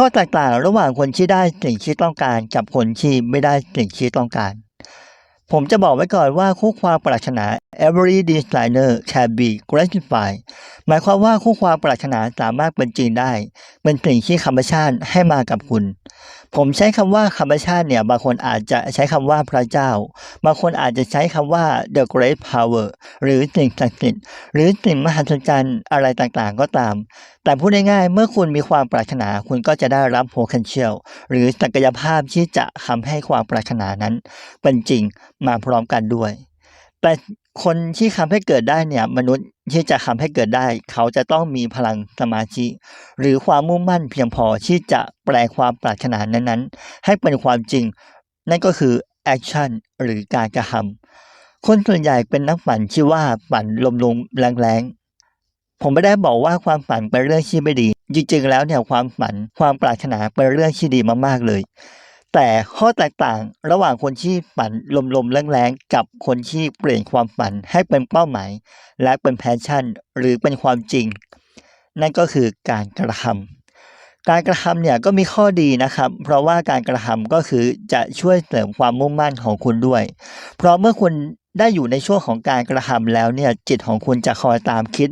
ข้อแตกต่างระหว่างคนที่ได้สิ่งที่ต้องการกับคนที่ไม่ได้สิ่งที่ต้องการ ผมจะบอกไว้ก่อนว่าคู่ความปรารถนา every designer can be gratified หมายความว่าคู่ความปรารถนาสามารถเป็นจริงได้ เป็นสิ่งที่ธรรมชาติให้มากับคุณ ผมใช้คำว่าธรรมชาติเนี่ยบางคนอาจจะใช้คำว่าพระเจ้า บางคนอาจจะใช้คำว่า the great power หรือสิ่งศักดิ์สิทธิ์หรือสิ่งมหัศจรรย์อะไรต่างๆก็ตาม แต่พูดง่ายๆเมื่อคุณมีความปรารถนาคุณก็จะได้รับ potential หรือศักยภาพที่จะทำให้ความปรารถนานั้น เป็นจริงมาพร้อมกันด้วย แต่คนที่ทำให้เกิดได้เนี่ย มนุษย์ที่จะทำให้เกิดได้ เขาจะต้องมีพลังสมาธิหรือความมุ่งมั่นเพียงพอที่จะแปลความปรารถนานั้นๆ ให้เป็นความจริง นั่นก็คือ action หรือการกระทำคนส่วนใหญ่เป็นนักฝันที่ว่าฝันลมๆแรงๆผมไม่ได้บอกว่าความฝันเป็นเรื่องที่ไม่ดี จริงๆแล้วเนี่ยความฝันความปรารถนาเป็นเรื่องที่ดีมากๆเลย แต่ข้อแตกต่างระหว่างคนที่ฝันลมๆแรงๆกับคนที่เปลี่ยนความฝันให้เป็นเป้าหมาย และเป็นแพชชั่น หรือเป็นความจริง นั่นก็คือการกระทำการกระทำเนี่ยก็มีข้อดีนะครับ เพราะว่าการกระทำก็คือจะช่วยเสริมความมุ่งมั่นของคุณด้วย เพราะเมื่อคุณได้อยู่ในช่วงของการกระทำแล้วเนี่ยจิตของคุณจะคอยตามคิด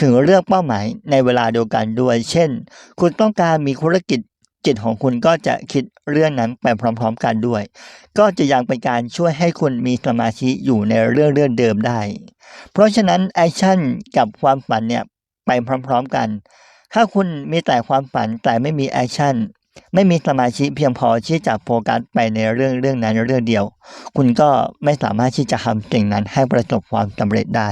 ถึงเรื่องเป้าหมายในเวลาเดียวกันด้วย เช่น คุณต้องการมีธุรกิจ จิตของคุณก็จะคิดเรื่องนั้นไปพร้อม ๆ กันด้วย ก็จะยังเป็นการช่วยให้คุณมีสมาธิอยู่ในเรื่องเรื่องเดิมได้ เพราะฉะนั้นแอคชั่นกับความฝันเนี่ยไปพร้อม ๆ กัน ถ้าคุณมีแต่ความฝันแต่ไม่มีแอคชั่นไม่มีสมาธิเพียงพอที่จะโฟกัสไปในเรื่องเรื่องนั้นเรื่องเดียว คุณก็ไม่สามารถที่จะทำสิ่งนั้นให้ประสบความสำเร็จได้